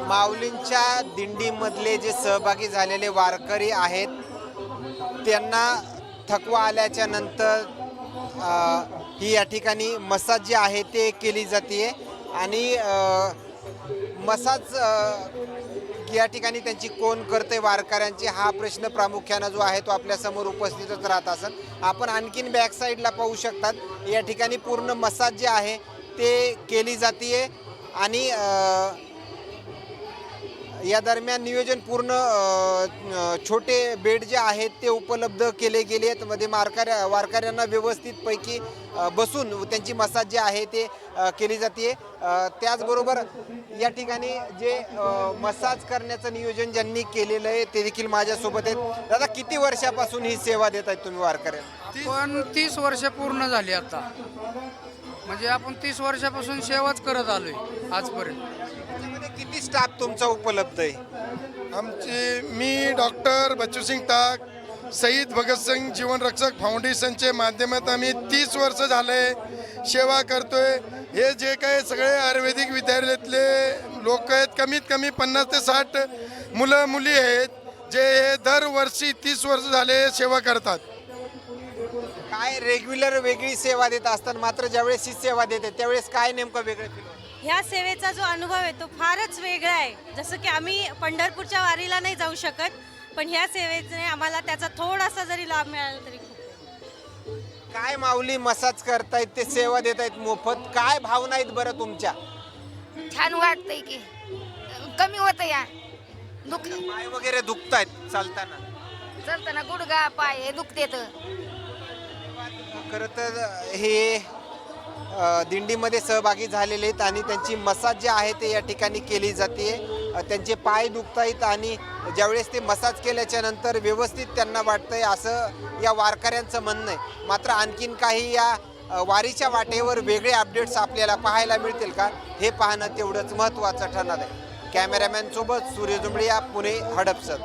माऊलींच्या दिंडीमधले जे सहभागी झालेले वारकरी आहेत त्यांना थकवा आल्याच्यानंतर ही या ठिकाणी मसाज जी आहे ते केली जाते आणि मसाज या ठिकाणी त्यांची कोण करते वारकऱ्यांची हा प्रश्न प्रामुख्यानं जो आहे तो आपल्यासमोर उपस्थितच राहत असत आपण आणखीन बॅक साईडला पाहू शकतात. या ठिकाणी पूर्ण मसाज जे आहे ते केली जाते आणि या दरम्यान नियोजन पूर्ण छोटे बेड जे आहेत ते उपलब्ध केले गेले आहेत. मध्ये मारकऱ्या वारकऱ्यांना व्यवस्थितपैकी बसून त्यांची मसाज जी आहे ते केली जाते. त्याचबरोबर या ठिकाणी जे मसाज करण्याचं नियोजन ज्यांनी केलेलं आहे ते देखील माझ्यासोबत आहेत. दादा किती वर्षापासून ही सेवा देत आहेत तुम्ही वारकऱ्यांना? पण तीस वर्ष पूर्ण झाली आता. म्हणजे आपण तीस वर्षापासून सेवाच करत आलोय आजपर्यंत. त्याच्यामध्ये किती स्टाफ तुमचा उपलब्ध आहे? आमचे मी डॉक्टर बच्चूसिंग ताक शहीद भगतसिंग जीवन रक्षक फाउंडेशनचे माध्यमात आम्ही तीस वर्ष झाले सेवा करतोय. हे जे काही सगळे आयुर्वेदिक विद्यालयातले लोक आहेत कमीत कमी पन्नास ते साठ मुलं मुली आहेत जे हे दरवर्षी तीस वर्ष झाले सेवा करतात. काय रेग्युलर वेगळी सेवा देत असताना मात्र ज्यावेळेस ही सेवा देते त्यावेळेस काय नेमकं वेगळं फील होतं? ह्या सेवेचा जो अनुभव आहे तो फारच वेगळा आहे. जसं की आम्ही पंढरपूरच्या वारीला नाही जाऊ शकत पण ह्या सेवेने आम्हाला त्याचा थोडासा जरी लाभ मिळाला तरी खूप. काय माऊली मसाज करतायत ते सेवा देत आहेत मोफत? काय भावना आहेत बरं तुमच्या? छान वाटतंय की. कमी होतं या. दुख पाय वगैरे दुखतायत चालताना? चलताना गुडगा पाय हे दुखतेत. खरं तर हे दिंडीमध्ये सहभागी झालेले आहेत आणि त्यांची मसाज जी आहे ते या ठिकाणी केली जाते. त्यांचे पाय दुखतायत आणि ज्यावेळेस ते मसाज केल्याच्यानंतर व्यवस्थित त्यांना वाटतंय असं या वारकऱ्यांचं म्हणणं आहे. मात्र आणखीन काही या वारीच्या वाटेवर वेगळे अपडेट्स आपल्याला पाहायला मिळतील का हे पाहणं तेवढंच महत्त्वाचं ठरणार आहे. कॅमेरामॅनसोबत सूर्य जुंबळिया पुणे हडपसर.